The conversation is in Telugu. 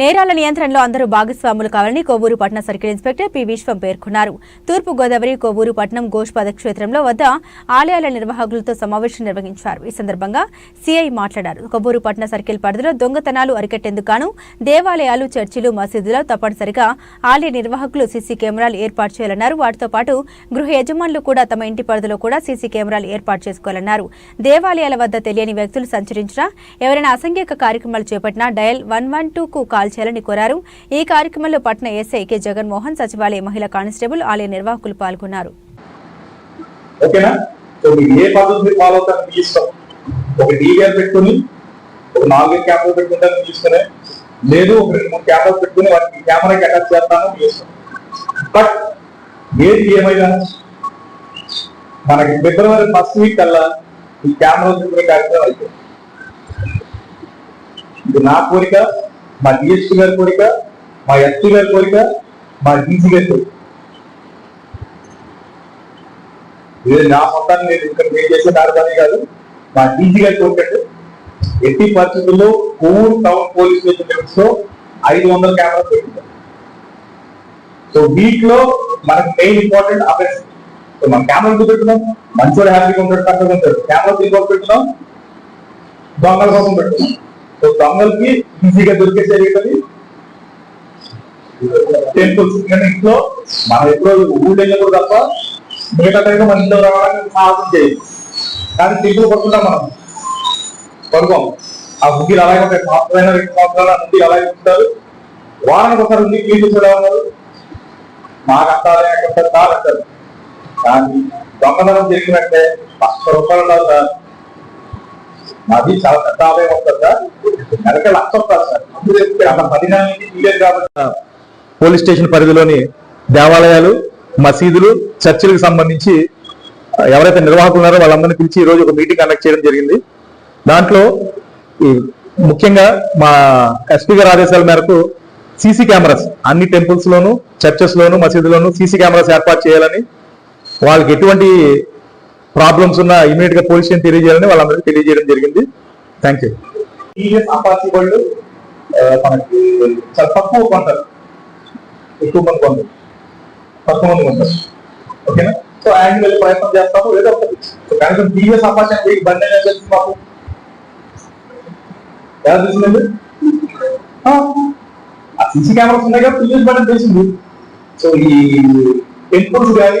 నేరాల నియంత్రణలో అందరూ భాగస్వాములు కావాలని కొవ్వూరు పట్టణ సర్కిల్ ఇన్స్పెక్టర్ పి విశ్వం పేర్కొన్నారు. తూర్పు గోదావరి కొవ్వూరు పట్టణం గోష్పద క్షేత్రంలో వద్ద ఆలయాల నిర్వాహకులతో సమావేశం నిర్వహించారు. ఈ సందర్భంగా సీఐ మాట్లాడారు. కొవ్వూరు పట్టణ సర్కిల్ పరిధిలో దొంగతనాలు అరికట్టేందుకు దేవాలయాలు చర్చిలు మసీదులో తప్పనిసరిగా ఆలయ నిర్వాహకులు సీసీ కెమెరాలు ఏర్పాటు చేయాలన్నారు. వాటితో పాటు గృహ యజమానులు కూడా తమ ఇంటి పరిధిలో కూడా సీసీ కెమెరాలు ఏర్పాటు చేసుకోవాలన్నారు. దేవాలయాల వద్ద తెలియని వ్యక్తులు సంచరించినా ఎవరైనా అసంఘిక కార్యక్రమాలు చేపట్టినా డయల్ వన్ వన్కు కాల్ కాల్చేయాలని కోరారు. ఈ కార్యక్రమంలో పట్న ఎస్ఐ కె. జగన్మోహన్ సచివాలయ మహిళా కానిస్టేబుల్ ఆలయ నిర్వాహకులు పాల్గొన్నారు. ఓకేనా? సో మీరు ఏ పద్ధతి ఫాలో అవుతారు మీ ఇష్టం. ఒక డీవీఆర్ పెట్టుకుని ఒక నాలుగైదు కెమెరా పెట్టుకుంటారు మీ ఇష్టమే. లేదు ఒక రెండు మూడు కెమెరాలు పెట్టుకుని వాటికి కెమెరాకి అటాచ్ చేస్తాను మీ ఇష్టం. బట్ ఏది ఏమైనా మనకి ఫిబ్రవరి ఫస్ట్ వీక్ కల్లా ఈ కెమెరా పెట్టుకునే కార్యక్రమం అయిపోయింది. ఇది నా కోరిక. మా డిఎస్పీ గారి కోరిక మా ఎస్పీ గారి కోరిక మా డీసీ గారి కోరిక. ఇది నా మొత్తాన్ని నేను ఇక్కడ నేను చేసే కార్యక్రమం కాదు మా డీజీ గారి కోరికట్టు ఎట్టి పరిస్థితుల్లో కోవూరు టౌన్ పోలీస్ స్టేషన్ లిమిట్స్లో ఐదు వందల కెమెరాలు పెట్టింటారు సో వీక్లో మెయిన్ ఇంపార్టెంట్ అఫెన్స్ సో మనం కెమెరా ఎందుకు పెట్టున్నాం మంచోడు హ్యాపీగా ఉంటాడు చక్కగా ఉంటాడు. కెమెరా దీనికి పెట్టున్నాం దొంగల కోసం పెట్టున్నాం సో దొంగలకి ఈజీగా దొరికే జరిగింది టెంపుల్స్ ఎందుకంటే ఇంట్లో మనం ఎప్పుడో ఊళ్ళో వెళ్ళినప్పుడు తప్ప మిగతా టైంలో మన ఇంట్లో రావడానికి సాహసం చేయదు కానీ టెంపుల్ పడుకుంటాం మనం పడుకోం ఆ బుద్ధీలు అలాగే ఉంటాయి సంవత్సరాలు రెండు సంవత్సరాల నుండి అలాగే ఉంటారు వారానికి ఒకసారి ఉంది క్లీన్ చేసేలా ఉన్నారు మాకు అంటారే అంటారు కాదు అంటారు కానీ దొంగతనం జరిగినట్టే లక్ష రూపాయలు సార్ అది చాలా పెద్ద ఆదాయం వస్తుంది సార్. నెలకి లక్ష వస్తుంది సార్. కాబట్టి. పోలీస్ స్టేషన్ పరిధిలోని దేవాలయాలు మసీదులు చర్చిలకు సంబంధించి ఎవరైతే నిర్వాహకులు ఉన్నారో వాళ్ళందరినీ పిలిచి ఈరోజు రోజు ఒక మీటింగ్ కండక్ట్ చేయడం జరిగింది. దాంట్లో ఈ ముఖ్యంగా మా ఎస్పీ గారి ఆదేశాల మేరకు సీసీ కెమెరాస్ అన్ని టెంపుల్స్ లోను చర్చెస్ లోను మసీదులోను సీసీ కెమెరాస్ ఏర్పాటు చేయాలని వాళ్ళకి ఎటువంటి ప్రాబ్లమ్స్ ఉన్న ఇమీడియట్గా పోలీస్ స్టేషన్ తెలియజేయాలని వాళ్ళందరికీ తెలియజేయడం జరిగింది. థ్యాంక్ యూ టీఎస్ అపాచి వాళ్ళు మనకి చాలా తక్కువ కొంటారు. ఎక్కువ మంది కొంటారు. తక్కువ మంది కొంటారు. ఓకేనా సో ఆయన వెళ్ళి ప్రయత్నం చేస్తాము. ఏదో ఒకటి సో కనీసం టీవీఎస్ అపాచి అంటే ఈ బండి అనేది తెలుసు మాకు. ఎలా తెలిసిందండి? ఆ సీసీ కెమెరాస్ ఉన్నాయి కదా టీవీఎస్ బండి తెలిసింది. సో ఈ టెంపుల్స్ కానీ